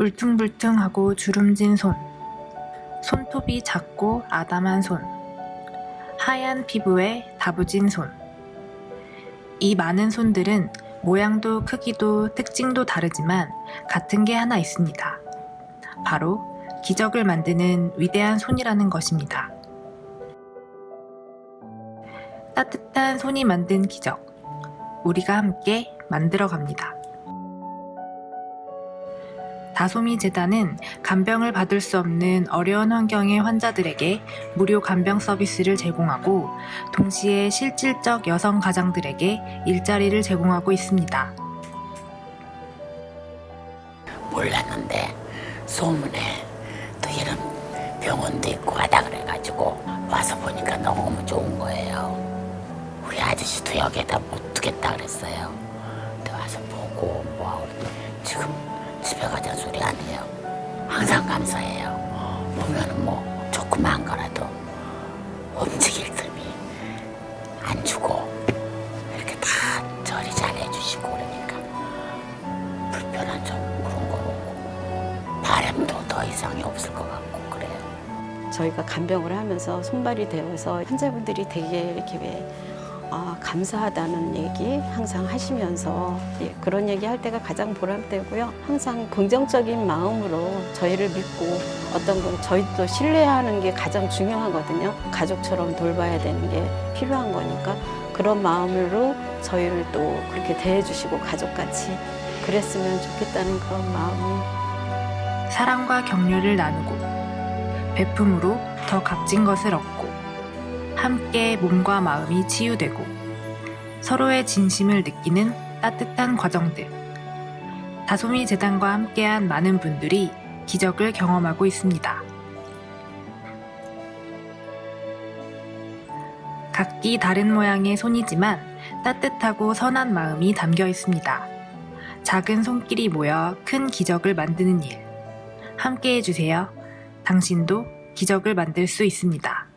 울퉁불퉁하고 주름진 손. 손톱이 작고 아담한 손. 하얀 피부에 다부진 손. 이 많은 손들은 모양도 크기도 특징도 다르지만 같은 게 하나 있습니다. 바로 기적을 만드는 위대한 손이라는 것입니다. 따뜻한 손이 만든 기적. 우리가 함께 만들어 갑니다. 다솜이 재단은 간병을 받을 수 없는 어려운 환경의 환자들에게 무료 간병 서비스를 제공하고 동시에 실질적 여성 가장들에게 일자리를 제공하고 있습니다. 몰랐는데 소문에 또 이런 병원도 있고 하다 그래가지고 와서 보니까 너무 좋은 거예요. 우리 아저씨도 여기에다 못 두겠다 그랬어요. 근데 와서 보고 뭐하고 지금 집에 가자 소리 안 해요. 항상 감사해요. 보면은 뭐 조그만 거라도 움직일 틈이 안 주고 이렇게 다 처리 잘 해주시고 그러니까 불편한 점 그런 거 없고 바람도 더 이상이 없을 것 같고. 저희가 간병을 하면서 손발이 되어서 환자분들이 되게 이렇게 왜 아, 감사하다는 얘기 항상 하시면서 예, 그런 얘기 할 때가 가장 보람되고요. 항상 긍정적인 마음으로 저희를 믿고 어떤 걸 저희도 신뢰하는 게 가장 중요하거든요. 가족처럼 돌봐야 되는 게 필요한 거니까 그런 마음으로 저희를 또 그렇게 대해주시고 가족같이 그랬으면 좋겠다는 그런 마음이 사랑과 격려를 나누고 베품으로 더 값진 것을 얻고 함께 몸과 마음이 치유되고 서로의 진심을 느끼는 따뜻한 과정들. 다솜이 재단과 함께한 많은 분들이 기적을 경험하고 있습니다. 각기 다른 모양의 손이지만 따뜻하고 선한 마음이 담겨 있습니다. 작은 손길이 모여 큰 기적을 만드는 일. 함께 해주세요. 당신도 기적을 만들 수 있습니다.